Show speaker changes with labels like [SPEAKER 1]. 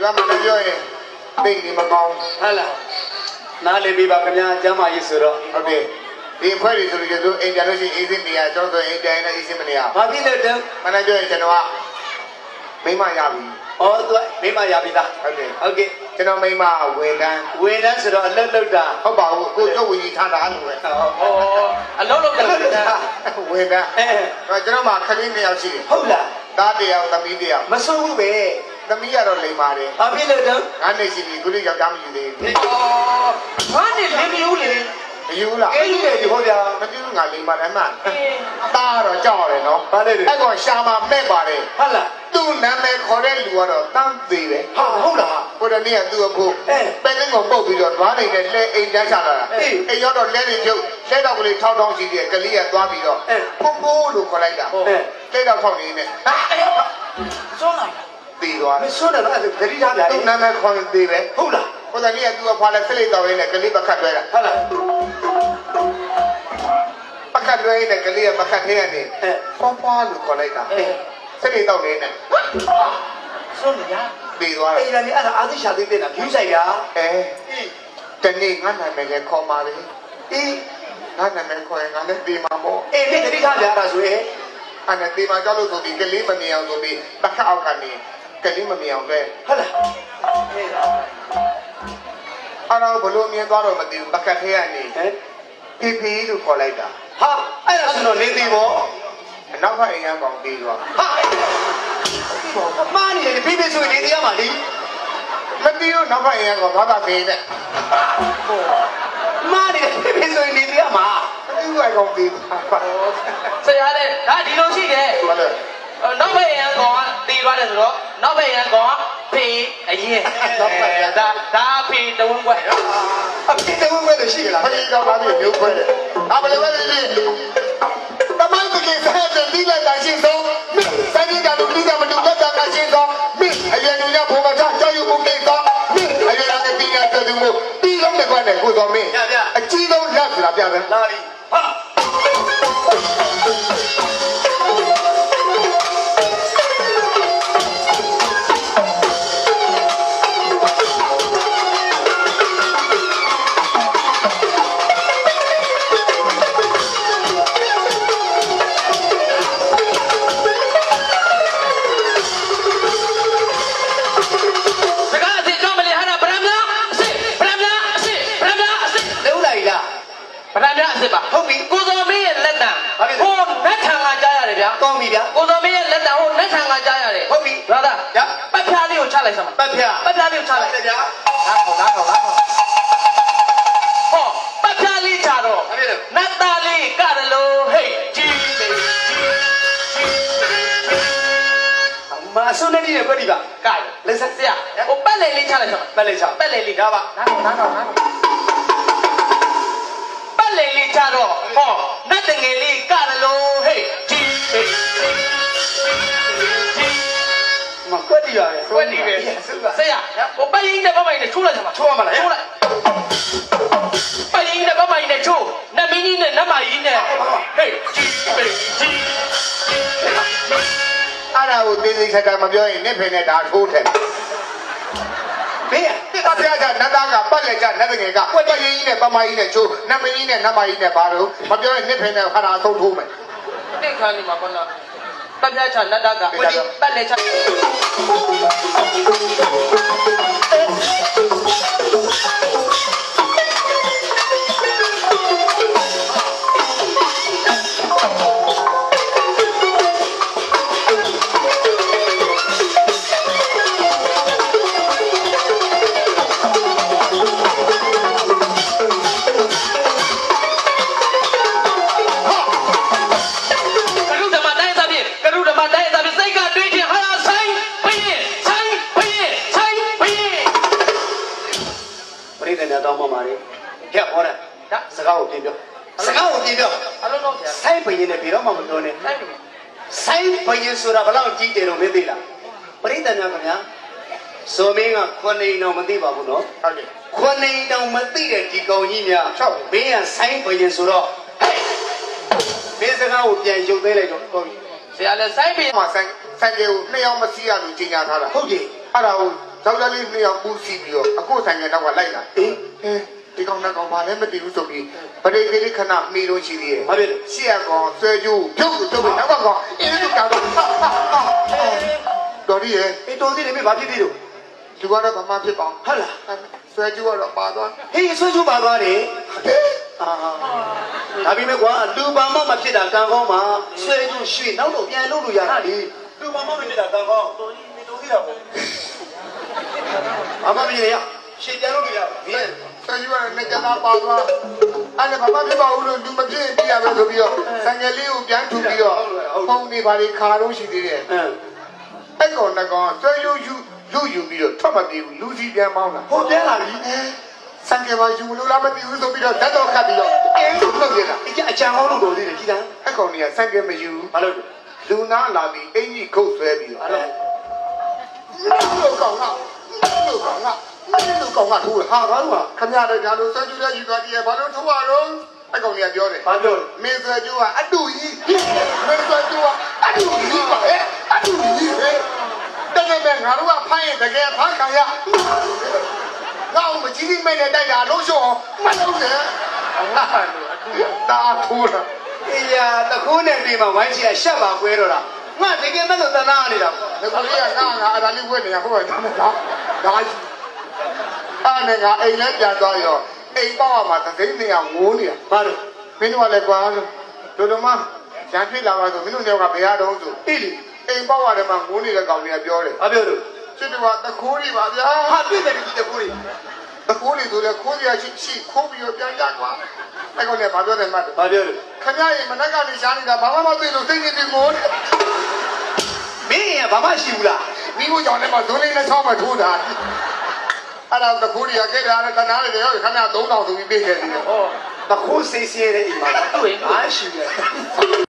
[SPEAKER 1] ဒီမှာမပြောရင်သိနေမကောင်း
[SPEAKER 2] ဟုတ်လားနားလည်ပြီပါခင်ဗျာကျမ်းမာရေးဆိုတော့
[SPEAKER 1] ဟုတ်တယ်ဒီဖွဲ့တွေဆိုလို့ဆိုအိမ်ကြလို့ရှိရင်အေးစင်းနေရကျွန်တော်ဆိုအိမ်တိုင်းနဲ့အေးစင်းမနေရ
[SPEAKER 2] ဘာဖြစ်လို့တုံး
[SPEAKER 1] မနေ့ပြောရင်ကျွန်တော်ကမိမရပြီ
[SPEAKER 2] ဩသူမိမရပြီသား
[SPEAKER 1] ဟုတ်တယ်
[SPEAKER 2] ဟုတ်ကဲ့
[SPEAKER 1] ကျွန်တော်မိမဝန်တန်း
[SPEAKER 2] ဝေဒန်းဆိုတော့အလုတ်လုတ်တာ
[SPEAKER 1] ဟုတ်ပါဘူးကိုကျုပ်ဝင်ကြီးထားတာလို့ပဲ
[SPEAKER 2] ဟောအလုတ်လုတ်တယ်
[SPEAKER 1] ဝန်တန်း
[SPEAKER 2] အဲ
[SPEAKER 1] တော့ကျွန်တော်မှခလေးနှစ်ယောက်ရှိတယ်
[SPEAKER 2] ဟုတ်လား
[SPEAKER 1] သားတစ်ယောက်သမီးတစ်ယောက်
[SPEAKER 2] မဆိုးဘူးပဲ
[SPEAKER 1] သမီးကတော့လိမ်ပါတယ်
[SPEAKER 2] ဘာဖြစ်လို့တုံး
[SPEAKER 1] ငါနေရှိပြီခုလေးယောက်ျားမယူသေးဘူး
[SPEAKER 2] ဩဘာနဲ့လင်းမယူလေ
[SPEAKER 1] မယူလား
[SPEAKER 2] အေးကြီးလေဒီဟောဗျာ
[SPEAKER 1] မပြုငါလိမ်ပါတယ်မှသားတော့ကြောက်ရတယ်နော်
[SPEAKER 2] ဘာလဲလေ
[SPEAKER 1] အဲ့ကောင်ရှာမှာမဲ့ပါတယ်
[SPEAKER 2] ဟုတ်လား
[SPEAKER 1] သူ့နာမည်ခေါ်တဲ့လူကတော့တန်းသေးပဲ
[SPEAKER 2] ဟာဟုတ်လား
[SPEAKER 1] ကိုတနေ့ကသူ့အဖို့
[SPEAKER 2] အဲ
[SPEAKER 1] ပဲကင်းကိုပုတ်ပြီးတော့ဓွားနေတဲ့လက်အိမ်တန်းချလာတာ
[SPEAKER 2] အေး
[SPEAKER 1] အိမ်ရောက်တော့လက်တွေပြုတ်လက်တော့ကလေးထောက်ထောက်ရှိတယ်ကလေးကသွားပြီးတော့
[SPEAKER 2] အဲ
[SPEAKER 1] ပို့ပို့လို့ခေါ်လိုက်တာ
[SPEAKER 2] အဲ
[SPEAKER 1] လက်တော့ခေါက်နေနေ
[SPEAKER 2] ဆိုးလိုက်
[SPEAKER 1] သေးသွား
[SPEAKER 2] မဆိုးတယ်လားအဲ့ဒါတတိထားဗျာ
[SPEAKER 1] သူ့နာမည်ခေါ်ရင်သေးပဲ
[SPEAKER 2] ဟုတ်လား
[SPEAKER 1] ကိုတနေ့ကသူ့အဖွားလဲဆက်လိုက်တော့ရင်းနဲ့ကလေးပကတ်လွဲတာ
[SPEAKER 2] ဟုတ်လား
[SPEAKER 1] ပကတ်လွဲရင်းနဲ့ကလေးကပကတ်ထဲကနေ
[SPEAKER 2] အဲ
[SPEAKER 1] ဖွားဖွားလို့ခေါ်လိုက်တာ
[SPEAKER 2] အဲ
[SPEAKER 1] ဆက်လိုက်တော့နေနဲ့
[SPEAKER 2] ဆိုးနေရ
[SPEAKER 1] သေးသွားတယ်
[SPEAKER 2] အေးလည်းအဲ့ဒါအာသိရှာသိတဲ့နာဖြူဆိုင်ဗျာ
[SPEAKER 1] အဲတနေ့ငါနာမည်လည်းခေါ်ပါလေ
[SPEAKER 2] အေး
[SPEAKER 1] ငါနာမည်ခေါ်ရင်ငါလည်းသေးမှာပေါ့
[SPEAKER 2] အေးမင်းတတိထားဗျာအဲ့ဒါဆိုရင်
[SPEAKER 1] အဲ့ဒါသေးမှာကြောက်လို့ဆိုပြီးကလေးမမြင်အောင်ဆိုပြီးပကတ်အောက်ကနေ ကလေးမမြင်အောင်ပဲ
[SPEAKER 2] ဟုတ်လားအေး
[SPEAKER 1] အဲ့တော့ဘလို့မြင်သွားတော့မသိဘူးပကတ်ထဲကနေ
[SPEAKER 2] ဟမ်
[SPEAKER 1] ဖီဖီလို့ခေါ်လိုက်တာ
[SPEAKER 2] ဟာအဲ့ဒါဆိုတော့နေသေးပေါ့
[SPEAKER 1] အနောက်ကအိမ်ကကောင်ပြီးသွား
[SPEAKER 2] ဟာမားနေတယ်ဖိဖိဆိုရင်နေသေးရမှာလी
[SPEAKER 1] မသိဘူးနောက်ကအိမ်ကကောင်ဘာသာသေးနဲ့
[SPEAKER 2] မားနေတယ်ဖိဖိဆိုရင်နေသေးရမှာ
[SPEAKER 1] မသိဘူးအိမ်ကောင်ပြီးသွား
[SPEAKER 3] ဆရာတဲ့ဒါဒီလိုရှိတယ်
[SPEAKER 1] ဘာလဲ
[SPEAKER 3] အော် နောက်ဘက်ရန်ကောင်ကတည်သွားတယ်ဆိုတော့နောက်ဘက်ရန်ကောင်ကဖေးအရင်ဒါဒါဖေးတဝန်းကွက်
[SPEAKER 2] အဖြစ်တဝင်းပဲလို့ရှိရလား
[SPEAKER 1] ဖခင်ကောင်သားပြီးမျိုးခွဲတယ်အဘလည်းပဲလေတမိုင်းတကယ်ဆက်တဲ့ဒီလိုက်တာရှင်းဆုံးမိစနေကြလို့ဒီကမတူလက်တာကရှင်းဆုံးမိအရင်ကဘုံမချကြောက်ရွံ့မှုကိစ္စမိအရင်ကပညာတူမှုပြီးလုံးတဲ့ကွက်နဲ့ကိုတော်မင်းအကြီးဆုံးလက်ဆိုတာပြတယ်
[SPEAKER 2] လာ
[SPEAKER 3] ကြားရတယ်ဗျာ
[SPEAKER 2] ကောင်းပြီဗျာ
[SPEAKER 3] ကိုစောမင်းရဲ့လက်တံဟိုနတ်ထံကကြားရတယ်
[SPEAKER 2] ဟုတ်ပြီ
[SPEAKER 3] ဘာသာ
[SPEAKER 2] ဗျာ
[SPEAKER 3] ပတ်ဖြားလေးကိုချလိုက်စမ်းပါ
[SPEAKER 2] ပတ်ဖြာ
[SPEAKER 3] ပတ်ဖြားလေးကိုချလိုက်
[SPEAKER 2] တယ်ဗျာ
[SPEAKER 3] နားခေါနားခေါနားခေါဟောပတ်ဖြားလေးချတော့
[SPEAKER 2] ဘာဖြစ်လဲ
[SPEAKER 3] နတ်သားလေးကရလို့ဟေးကြီးလေကြီး
[SPEAKER 2] မအစွန်းနေတယ်ပြတိပါ
[SPEAKER 3] ကဲလက်ဆက်ဆရာဟိုပတ်လေလေးချလိုက်စမ်း
[SPEAKER 2] ပတ်လေချ
[SPEAKER 3] ပတ်လေလေး
[SPEAKER 2] ဒါပါ
[SPEAKER 3] နားခေါနားခေါနားခေါပတ်လေလေးချတော့ဟောနတ်တငယ်လေးကရလို့ဟေးကြီးလေကြီး
[SPEAKER 2] မကွက်တီပါပဲ
[SPEAKER 3] ဝက်ဒီပဲဆရာဟိုပတ်ရင်နဲ့ပတ်မိုင်နဲ့ချိုးလိုက်စမ်းပါ
[SPEAKER 2] ချိုးရမလား
[SPEAKER 3] ချိုးလိုက်ပတ်ရင်နဲ့ပတ်မိုင်နဲ့ချိုးနတ်မင်းကြီးနဲ့နတ်မကြီးနဲ့ဟေးကြီးလေကြီး
[SPEAKER 1] အဲ့ဒါကိုသေးသေးချာချာမပြောရင်နစ်ဖင်နဲ့ဒါထိုးတယ်
[SPEAKER 2] မင်း
[SPEAKER 1] တပြားချနတ်သားကပတ်လက်ချနတ်ငယ်ကကွက်တရင်ကြီးနဲ့ပမကြီးနဲ့ချိုးနတ်မကြီးနဲ့နတ်မကြီးနဲ့ဘာလို့မပြောရင်နစ်ဖင်နဲ့ခါတာဆုံးထိုးမယ်
[SPEAKER 3] တဲ့ခါနေမှာပေါ့နော်ပတ်ပြချနတ်တကဝတိပတ်လေချ
[SPEAKER 2] တ်များတောင်းပန်ပါလေကြက်ဟောတာ
[SPEAKER 3] ဒါ
[SPEAKER 2] စကားကိုပြင်ပြောစကားကိုပြင်ပြော
[SPEAKER 3] အလုံးတော့ဆရာ
[SPEAKER 2] ဆိုင်ပရင်နဲ့ပြီးတော့မှမပြောနဲ့
[SPEAKER 3] ဆိုင်ပြီ
[SPEAKER 2] ဆိုင်ပရင်ဆိုတာဘယ်လောက်ကြီးတယ်လို့မသိလားပရိသတ်များခင်ဗျာဆိုမင်းကခွန်နေတော့မသိပါဘူးနော်
[SPEAKER 1] ဟုတ်တယ်
[SPEAKER 2] ခွန်နေတော့မသိတဲ့ဒီကောင်ကြီးများမင်းကဆိုင်ပရင်ဆိုတော့ဟဲ့မင်းစကားကိုပြန်ရုပ်သေးလိုက်တော့ဟုတ်ပြီ
[SPEAKER 3] ဆရာလည်းဆိုင်ပြီ
[SPEAKER 1] မှာဆိုင်ဆိုင်ကကိုနှစ်ယောက်မစီးရလို့ကြီးညာထားတာ
[SPEAKER 2] ဟုတ်ပြီ
[SPEAKER 1] အဲ့ဒါကို ယောက်ျားလေးနှစ်ယောက်ပူစီပြီးတော့အခုဆိုင်ငယ်တော့ကလိုက်လာ
[SPEAKER 2] အေး
[SPEAKER 1] ဟဲဒီကောင်နဲ့ကောင်ဘာလဲမသိဘူးဆိုပြီးပရိသေလေးခဏမေးလို့ရှိသေးတယ်
[SPEAKER 2] ဘာဖြစ်လဲ
[SPEAKER 1] ရှေ့ကကောင်ဆွဲကျိုးပြုတ်ပြုတ်ပြီးနောက်ကကောင်အင်းတို့ကတော့တော်ရီရဲ့
[SPEAKER 2] အေးတော်သေးတယ်မေဘာဖြစ်သေးလို့
[SPEAKER 1] လူကတော့ဘာမှဖြစ်ပါ
[SPEAKER 2] ဟုတ်လား
[SPEAKER 1] ဆွဲကျိုးကတော့ပါသွား
[SPEAKER 2] ဟေးဆွဲချိုးပါသွားတယ်အာဒါပေမဲ့ကွာလူပါမမဖြစ်တာကံကောင်းမှာဆွဲချိုးရွှေ့နောက်တော့ပြန်လုပ်လို့ရတာလေ
[SPEAKER 4] လူမမမဖြစ်တာကံကောင်းတော်ကြီးနေတော်သေးတာပေါ့
[SPEAKER 2] အမမကြီးရရှေ့ပြန်လုပ်လို့ရမင်း
[SPEAKER 1] ဆွဲကျိုးကတော့နေကြတာပါသွားအဲ့ဒါဘာမှဖြစ်ပါဘူးလို့လူမဖြစ်ပြရမယ်ဆိုပြီးတော့ဆိုင်ငယ်လေးကိုပြန်ထူပြီးတော့ဖုန်းနေပါလေခါတော့ရှိသေးတယ်
[SPEAKER 2] အင်း
[SPEAKER 1] အဲ့ကောင်နဲ့ကောင်ဆွဲကျိုးယူယူယူပြီးတော့ထွက်မပြေဘူးလူစီပြန်မောင်းလာ
[SPEAKER 2] ဟိုပြန်လာပြီ
[SPEAKER 1] စံကေပါယူလို့လားမသိဘူးဆိုပြီးတော့ဓာတ်တော်ခတ်ပြီးတော့အင်းလို့လုပ်နေတာ
[SPEAKER 2] အကြအကြံကောင်းလို့တော်သေးတယ်ကြည်တန်း
[SPEAKER 1] အဲ့ကောင်ကြီးကစံကေမယူ
[SPEAKER 2] ဘာလို့လဲ
[SPEAKER 1] လူနာလာပြီးအင်ကြီးခုတ်ဆွဲပြီးတော့
[SPEAKER 2] ဘာလို့
[SPEAKER 1] လို့ကောင်က လို့ကောင်ကလို့ကောင်ကထိုးဟာ
[SPEAKER 2] ဟာဘာလို့ဟာ
[SPEAKER 1] ခမရတဲ့ဒါလို့ဆွဲကျူတဲ့ယူသွားပြီးဘာလို့ထိုးရတော့အဲ့ကောင်ကြီးကပြောတယ်
[SPEAKER 2] ဘာပြောလဲ
[SPEAKER 1] မင်းဆွဲကျူကအတူကြီးမင်းဆွဲကျူကအတူကြီးပါဟဲ့အတူကြီးဟဲ့တကယ်ပဲငါတို့ကဖိုင်းရင်တကယ်ဖမ်းခံရငါ့ကိုမကြီးကြီးမဲ့နဲ့တိုက်တာလို့ရှောမလုပ်နဲ့ဟာလို့အတူတာထိုးတာ
[SPEAKER 2] အေးယာတခိုးနဲ့နေမှာဝိုင်းချီကရှက်ပါကွဲတော့တာငါတကယ်မဲ့လို့တနာနေတာ
[SPEAKER 1] ဒီကလေးကငါငါအဲ့ဒါလေးဝက်နေရဟုတ်တယ် ဒါဒါကြီးအဲ့နဲ့ငါအိမ်လဲပြန်သွားရောအိမ်ပေါ့မှာသသိန်းနေရငိုးနေရ
[SPEAKER 2] ဘာလို့
[SPEAKER 1] မင်းတို့ကလည်းကွာလို့ဒုဒမရန်ဖြစ်လာပါဆိုမင်းတို့တွေကဘယ်ရတော့ဆို
[SPEAKER 2] အေးလေ
[SPEAKER 1] အိမ်ပေါ့ရတယ်မှာငိုးနေတဲ့ကောင်တွေကပြောတယ်
[SPEAKER 2] ဘာပြောလို့
[SPEAKER 1] ချစ်တော်ကတခိုးတွေပါဗျာ
[SPEAKER 2] ဟာပြည့်တယ်ဒီတခိုးကြီး
[SPEAKER 1] တခိုးတွေဆိုလဲခိုးရရှိရှိခိုးပြီးတော့ပြန်ကြကွာအဲ့ကောင်လည်းဘာပြောတယ်မှတ်တယ်
[SPEAKER 2] ဘာပြောလို့
[SPEAKER 1] ခင်ဗျားရေမနက်ကနေရှားနေတာဘာမှမသိလို့စိတ်ညစ်ပြီးငိုးတယ်
[SPEAKER 2] မင်းရဘာမှရှိဘူးလား
[SPEAKER 1] မိဖို့ကြောင့်လည်းမဇွန်းလေးနဲ့ချောင်းမထိုးတာအဲ့ဒါတခိုးတွေကခဲ့တာနဲ့တနာတွေရောခင်ဗျား3000ဆိုပြီးပြေးခဲ့တယ်
[SPEAKER 2] ဟောတခိုးစိတ်ဆင်းရဲတဲ့အိမ်မှာ
[SPEAKER 3] တွေ့
[SPEAKER 2] အားရှိတယ်